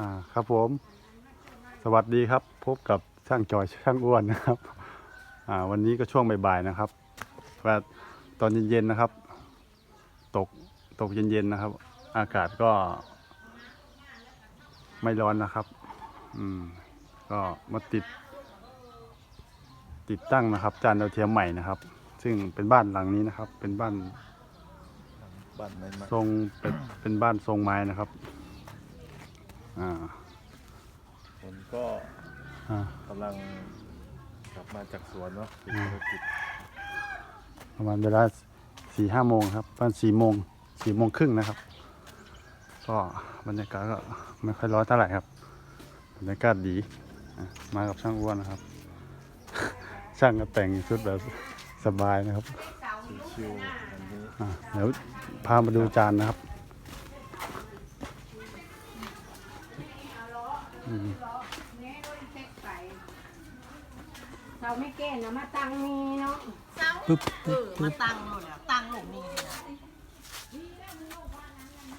อ่าครับผม สวัสดีครับ พบกับช่างจอยช่างอ้วนนะครับอ่าวันนี้ก็ช่วงบ่ายๆนะครับว่าตอนเย็นๆนะครับ ตกตกเย็นๆนะครับ อากาศก็ ไม่ร้อนนะครับ อืมก็มาติด ติดตั้งนะครับ จานดาวเทียมใหม่นะครับ ซึ่งเป็นบ้านหลังนี้นะครับ เป็นบ้านบ้านไม่มาทรงเป็นเป็นบ้านทรงไม้นะครับ อ่าผมก็อ่ากำลังกลับมาจากสวนเนาะติดอืมภารกิจประมาณเวลาสี่ห้าโมงครับประมาณสี่โมงสี่โมงครึ่งนะครับ ก็บรรยากาศก็ไม่ค่อยร้อนเท่าไหร่ครับบรรยากาศดีอะมากับช่างอ้วนนะครับ ช่างก็แต่งชุดแบบสบายนะครับชิวๆวันนี้ อะเดี๋ยวพามาดูจานนะครับ เราไม่เก้นะมาตังมีเนาะเศร้าเออมาตังหมดแล้วตังหลงนี่เลยนะ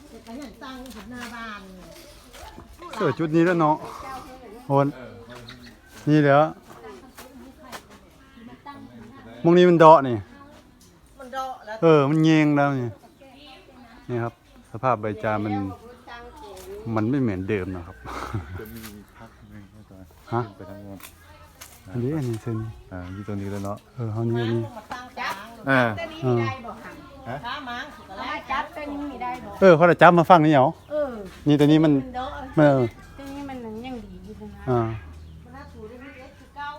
แต่ก็เห็นตังอยู่หน้าบ้านเลเสื้อชุดนี้แล้วเนาะโอนนี่เดี๋ยวมงนี้มันเดาะนี่มันเดาะแล้วเออมันเยงแล้วนี่นี่ครับ สภาพใบจามัน มันไม่เหมือนเดิมนะครับ จะมีพักหนึ่งนะจ๊ะฮะ ขึ้นไปทางโน้นอันนี้อันนี้เส้นนี้อ่าอยู่ตรงนี้แล้วเนาะเออเขานี่อันนี้มาตั้งจ้างอ่าตัวนี้มีได้บ่หังข้ามังสุดเอาแล้มาวจับตัวนี้มีได้บ่เออเขาจะจับมาฟังนี่เหรอเออนี่ตัวนี้มันมันเดาะมันเออตัวนี้มันยังดีอยู่นะอ่ามันน่าสูดได้ไม่เล็กคือเก่า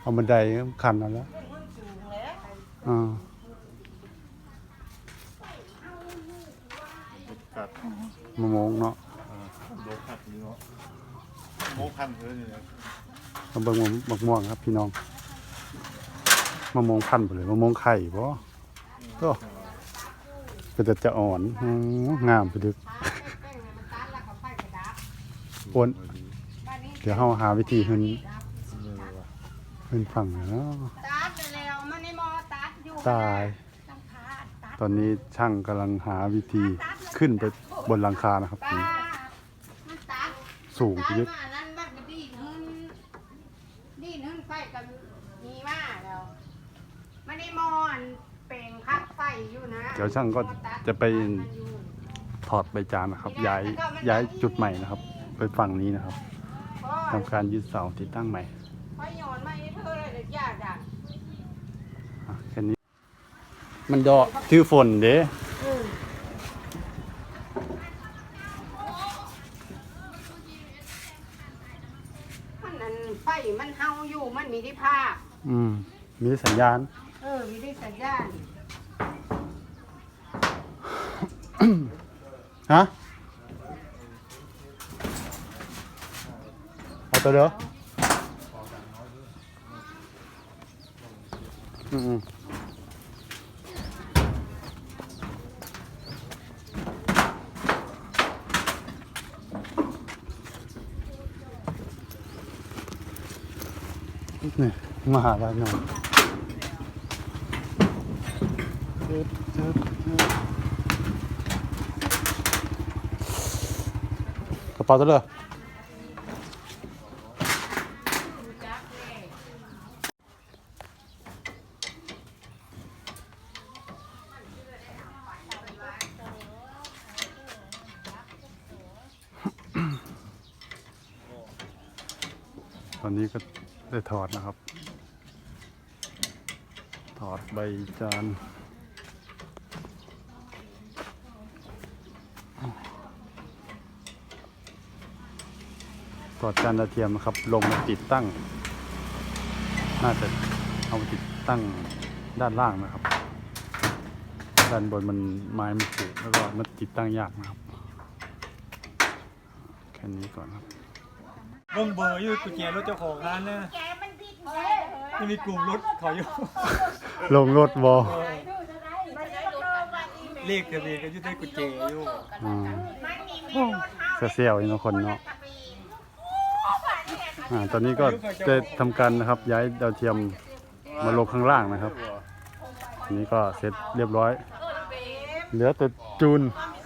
เอาบันไดขันเอาแล้วมันสูงแล้วอ่ากัดมะม่วงเนาะ อ่าโดนพักนี้เนาะโมพันเลยนี่นะมาเบิ่งมะมะม่วงครับ พี่น้องมะม่วงพันธุ์ไปเลยมะม่วงไข่บ่ก็ก็จะจะอ่อนอืมงามไปดึกปนตัดแล้วนเดี๋ยวเฮาหาวิธีขึ้นนี่ว่ะขึ้นฝั่งเนาะตัดแล้วมันในมอตัดอยู่ตาย ตอนนี้ช่างกำลังหาวิธีขึ้นไปบนหลังคานะครับ สูงตัเยดอะมานั่นมันก็ดีดขึ้นดีดขึ้นไฟกันมีมากแล้วมันในมออันเปล่งคักไฟอยู่นะเดี๋ยวช่างก็จะไป ถอดใบจานนะครับ ย้ายย้ายจุดใหม่นะครับ ไปฝั่งนี้นะครับทำการยึดเสาติดตั้งใหม่พอโยนมาให้เธอเลยยากอะอะแค่นี้ มันดอกถือฝนเด้ มันนั่นไฟมันเฮาอยู่มันมีที่ภาพ อืม มีสัญญาณ เออ มีที่สัญญาณ ฮะเอาตัวเด้ออืมอื นี่มาหาบ้านหน่อยเจ็บเจ็บเจ็บกระเป๋าตัวเด้อตอนนี้ก็ ได้ถอดนะครับ ถอดใบจานถอดจานดาวเทียมนะครับ ลงมาติดตั้ง น่าจะเอามาติดตั้งด้านล่างนะครับ ด้านบนมันไม้มันผูกแล้วก็มันติดตั้งยากนะครับ แค่นี้ก่อนครับ เบิ่งเบอร์อยู่กุญแจรถเจ้าของร้านนะแกมันผิดเลยที่มีกลุ่มรถเขาอยู่ ลงรถบอมันจะเลิกว่าอีเมลเลขทะเบียนก็อยู่ในกุญแจอยู่อ่ามันมีมีรถเฮาเสียวๆอีกเนาะคนเนาะอ่าตอนนี้ก็ได้ทำการนะครับย้ายดาวเทียมมาลงข้างล่างนะครับอันนี้ก็เสร็จเรียบร้อย เหลือแต่จูน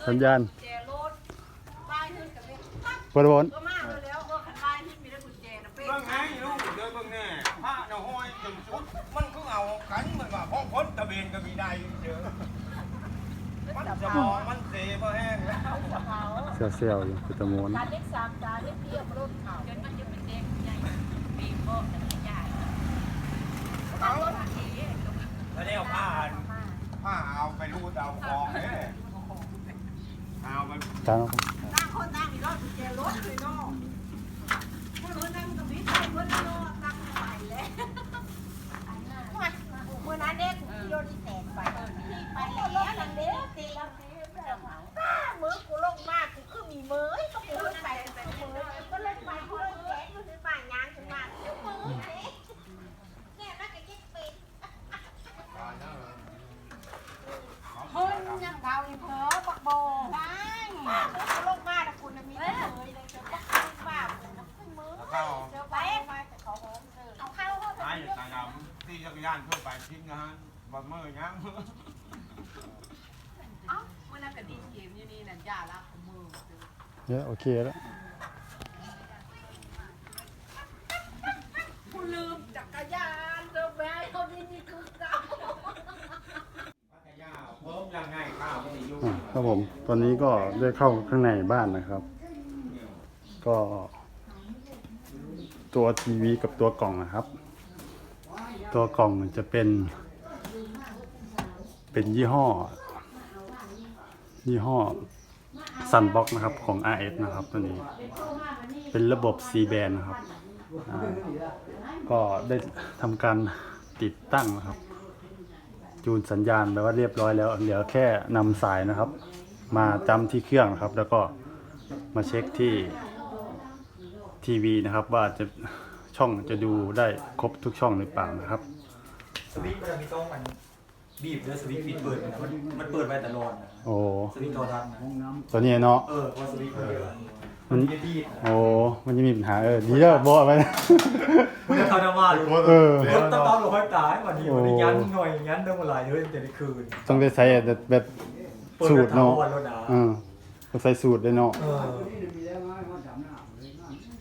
สัญญาณแกรถป้ายขึ้นกับเวบริบนก็มากไปแล้วก็ขันบ้านที่มีได้กุญแจนะเป้ เบิ่งไงลูกเดินเบิ่งแน่ผ้าเนาห้อยจนสุดมันก็เอากันเหมือนว่าพ้องพ้นตะเบนก็มีได้เยอะมัน สมองมันเสบ่แห้งแล้วเซี่ยวเซี่ยวอยู่คือตะมนการเล็กสามจาเล็กเทียบรถเขาจนมันจะเป็นเด็กใหญ่ปีโป้แต่ใหญ่เอาแล้วเนี่ยผ้าผ้าเอาไปรูดเอาคองเด้เอาไปตามต่างคนต่างมีรถกุญแจรถเลยเนาะคนนู้นนั่งตรงนี้ใส่เพื่อนเนาะตั้งไปแล้วเมื่อนั้นเด็กโยนแตกไปไปแล้วนั่นเด็กตีแล้วมือกูลงมากกูคือมีมือก็กูขึ้นไปเป็นมือก็เล่นไปกูเล่นแกะอยู่ในป่ายางขึ้นมามือเนี่ยน่าจะยิ่งเป็น เฮ้ยยังเก่าอีเผลอปักโบได้ เขาลงมาแต่คุณมีเลยเลยเจอปักขึ้นมาขึ้นมือ เข้า เจอไปมาแต่เขาโหมเจอเอาเข้าเข้า ไอ้ตาดำที่จักรยานทั่วไปทิ้งงานบ่มือยังเอ้าเมื่อนั้นก็ดีเกมอยู่นี่นั่นย่าละมือเยอะโอเคแล้วกูลืมจักรยานเจอแม่เขาดีนี่คือเก่าเพิ่มยังไงข้าวไม่ยุ่งอะครับผม ตอนนี้ก็ได้เข้าข้างในบ้านนะครับ ก็ตัวทีวีกับตัวกล่องนะครับ ตัวกล่องจะเป็น เป็นยี่ห้อ ยี่ห้อ Sunbox นะครับของ RS นะครับตัวนี้ เป็นระบบ C band นะครับ ก็ได้ทำการติดตั้งนะครับ จูนสัญญาณไปว่าเรียบร้อยแล้ว เหลือแค่นำสายนะครับ มาจำที่เครื่องนะครับ แล้วก็มาเช็คที่ทีวีนะครับว่าจะช่องจะดูได้ครบทุกช่องหรือเปล่านะครับ สวิตช์มันจะมีต้องมันบีบแล้วสวิตช์ปิดเปิดมันนะมันมันเปิดไว้ตลอดนะโอ้สวิตช์โทรทัศน์นะตัวนี้เนาะเออเพราะสวิตช์มันเยอะมัมันนจะบีบนะโอ้มันจะมีปัญหาเออดีแล้วบอกไว้นะ มันจะเข้าหน้าบ้านเลยเออ รถต้องลงห้อยตายวันนี้วันนี้ยันหน่อยยันเรื่องอะไรเฮ้ยแต่ในคืนต้องได้ใช้แบบแบบเปิดสูกตรเนาะวันรถนะเออต้องใส่สูตรด้วยเนาะเออ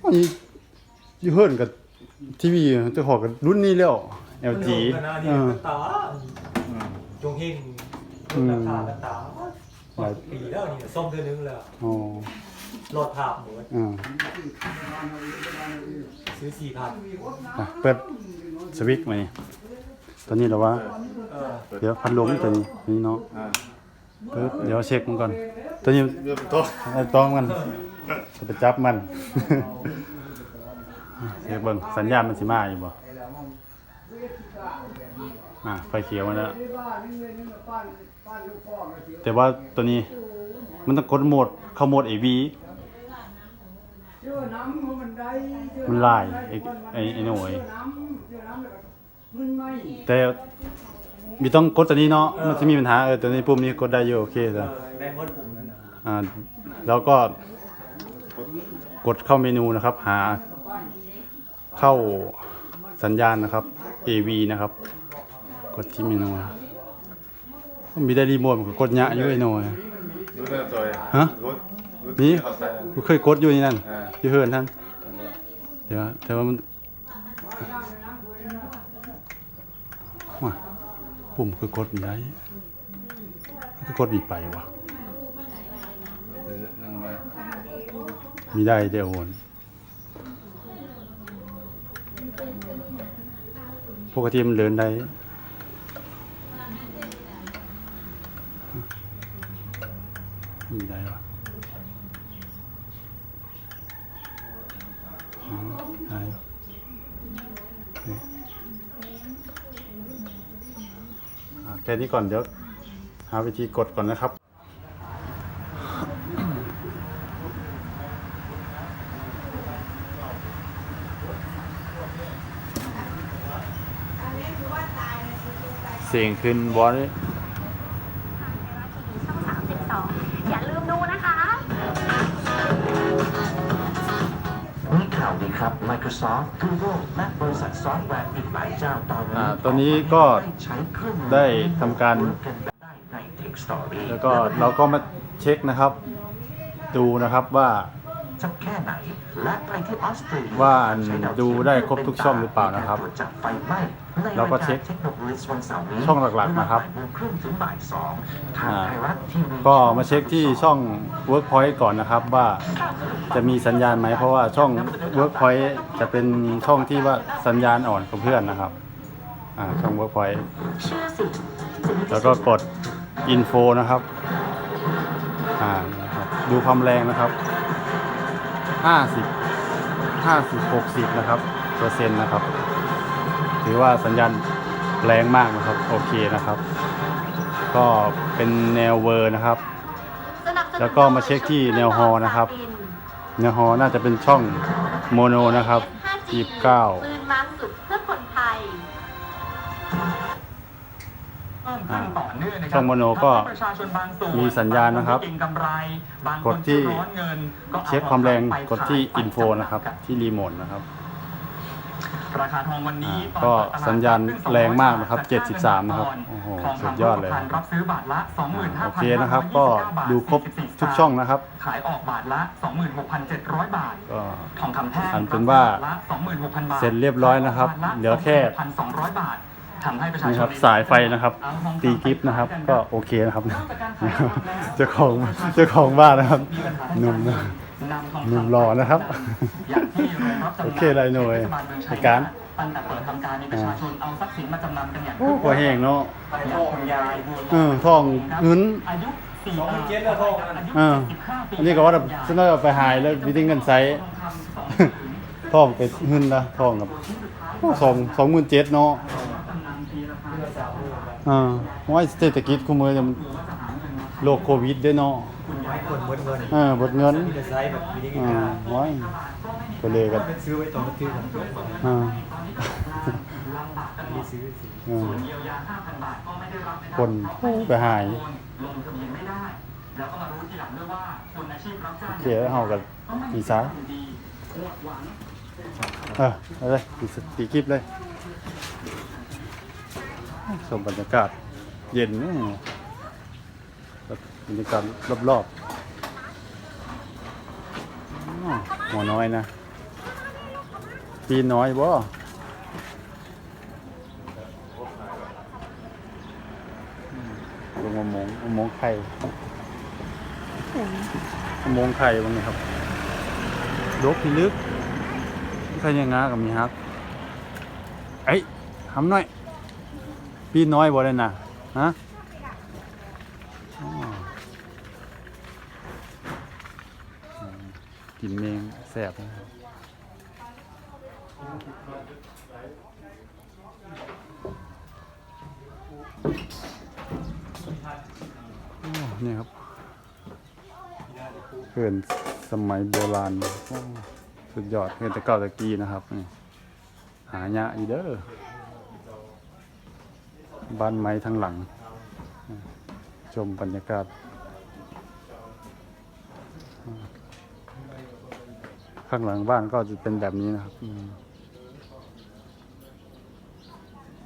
อันนี้อยู่เฮิร์นกับทีวีเจะขอกับรุ่นนี้แล้ว LG มันนะเอนี่อมันตา จงเฮงราคาราตาปีแล้วนี่ส้มเดือนนึงแล้วอ๋อรถภาพหมดอ่าซื้อสี่พันอะเปิดสวิตช์มานี่ตอนนี้เราว่าเออเดี๋ยวพัดลมตัวนี้นี่เนาะเปิดเดี๋ยวเช็คมันก่อนตัวนี้เรือเป็นโต๊ะไอ้ต้องมันจะไปจับมัน เช็คเบิ่งสัญญาณมันสิมาอยู่บ่ อะไฟเขียวมาแล้ว แต่ว่าตัวนี้มันต้องกดโหมดเข้าโหมด AV มันลายไอ้ไอ้ไอ้หน่วยแต่มีต้องกดตัวนี้เนาะมันจะมีปัญหาเออตัวนี้ปุ่มนี้กดได้อยู่โอเคเอจ้ะอได้หมดปุ่มแล้วนะอ่าแล้วก็กดเข้าเมนูนะครับ หาเข้าสัญญาณนะครับ AV นะครับ กดที่เมนูนมีได้รีโมทมันก็กดยะอยู่ไอ้หน่อยรู้เรื่องตัวฮะรู้รู้นี่เขาใส่กูเคยกดอยู่นี่นั่นอ่าที่เฮินท่านเดี๋ยวแต่ว่ามันว้าปุ่มคือกดมีได้คือกดมีไปวะเออนั่งไว้มีได้เดี๋ยวโอนปกติมันเดินได้ มีได้วะอ๋อได้วะโอเคอะแค่นี้ก่อนเดี๋ยว หาวิธีกดก่อนนะครับเสียงขึ้นบอล ข่าวดีครับ Microsoft Google และบริษัทซอฟต์แวร์อีกหลายเจ้าตอนนี้อ่าตอนนี้ก็ใช้เครื่องมือได้ทำการกันได้ใน Tech Story แล้วก็เราก็มาเช็คนะครับ ดูนะครับว่าสักแค่ไหนและไปที่ออสเตรเลียว่าอันดูได้ครบทุกช่องหรือเปล่านะครับตวจจับไฟไหม้ใน เราก็เช็ครายาร Technopolis วันเสาร์นี้ช่องหลักๆนะครับเวลาบ่ายโมงครึ่งถึงบ่ายสองทางอ่าไทยรัฐทีวีก็มาเช็คที่ช่อง Workpoint ก่อนนะครับว่าจะมีสัญญาณไหมเพราะว่าช่อง Workpoint จะเป็นช่องที่ว่าสัญญาณอ่อนกว่าเพื่อนนะครับอ่าช่อง Workpoint เชื่อสิแล้วก็กด Info นะครับอ่านะครับดูความแรงนะครับ 50 50 60 นะครับ เปอร์เซ็นต์นะครับ ถือว่าสัญญาณแรงมากนะครับ โอเคนะครับ ก็เป็นแนวเวอร์นะครับสนับสนุนแล้วก็มาเช็คที่แนวฮอนะครับเนื้อฮอน่าจะเป็นช่องโมโนนะครับปื29นมาสุดเพื่อคนไทยอ่าช่องโมโนก็มีสัญญาณนะครับ กดที่เช็คความแรงกดที่อินโฟนะครับ ที่รีโมทนะครับ ราคาทองวันนี้อ่าก็สัญญาณแรงมากนะครับ 73 นะครับ โอ้โห สุดยอดเลยรับซื้อบาทละ 25,000โอเคนะครับ ก็ดูครบทุกช่องนะครับ ขายออกบาทละ 26,700 บาท ก็ทองคำแท่งอันเป็นว่ารับซื้อบทละ26,000บาทเสร็จเรียบร้อยนะครับทงำทงเหลือแค่1,200 บาททำให้ประชานี่ชครับนสายไฟนะครับ ตีกิฟต์นะครับ ก็โอเคนะครับเจ้าของเจ้าของบ้านนะครับหนุ่มนะ นำทองหนุ่มคำหล่อนะครับอย่างที่โรงรับจำนำโอเคเลยหน่วยเทศบาลเมืองชัในการตั้งแต่เปิดทำการมีประชาชนเอาทรัพย์สินมาจำนำกันอย่างโอ้พอแห้งเนาะอย่างคุณยายบัวลเออยอทองเงิน อายุสี่สองหมื่นเจ็ดแล้วทองอายุเออ สิบห้าปีอันนี้ก็ว่าฉันเอาไปหายแล้ววิธีเงินไซส์ทองคำสองทองไปหึนละทองกับโอ้สองสองหมื่นเจ็ดเนาะจำนำปีราคาอ่าว่าเศรษฐกิจคุมือเนี่ยมันโรคโควิดด้วยเนาะ คนหมดเงินเออหมดเงินมีแต่ไซส์แบบวิธีอ่าการไว้ก็เลยกันเป็นซื้อไว้ตอนที่ผมยกมาอ่าลำบากกันหมมีดซื้อสิอ่าส่วนเยียวยา5,000บาทก็ไม่ได้รับนะคครับนไปหายลงทะเบียนไม่ได้แล้วก็มารู้ทีหลังด้วยว่าคนอาชีพรับจ้างโอเคแล้วเฮากันปีซ้ายดีหมดหวังเออเอาเลยตีสตีคลิปเลย ชมบรรยากาศ เย็นนี่ บรรยากาศรอบๆอ๋อหัวน้อยนะปีน้อยบ่ลงมามงมามงไข่มามงไข่บ้างไหมครับลกพิลึกใครยังงากับมีฮักไอ้ยทำหน่อยพี่น้อยบ่ได้น่ะฮะอ๋ออืม กินเมงแซ่บนะครับโอ้นี่ครับเพื่อนสมัยโบราณสุดยอดเพื่อนตะเก่าตะกี้นะครับนี่หายะอีเด้อบ้านไม้ทั้งหลัง ชมบรรยากาศ ข้างหลังบ้านก็จะเป็นแบบนี้นะครับ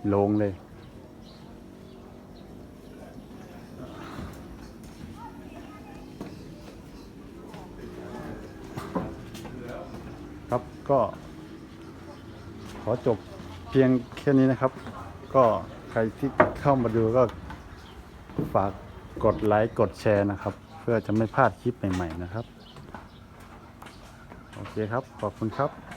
โล่งเลย ครับก็ ขอจบเพียงแค่นี้นะครับ ก็ใครที่เข้ามาดูก็ฝากกดไลค์กดแชร์นะครับ เพื่อจะไม่พลาดคลิปใหม่ ๆ นะครับ เคครับ ขอบคุณครับ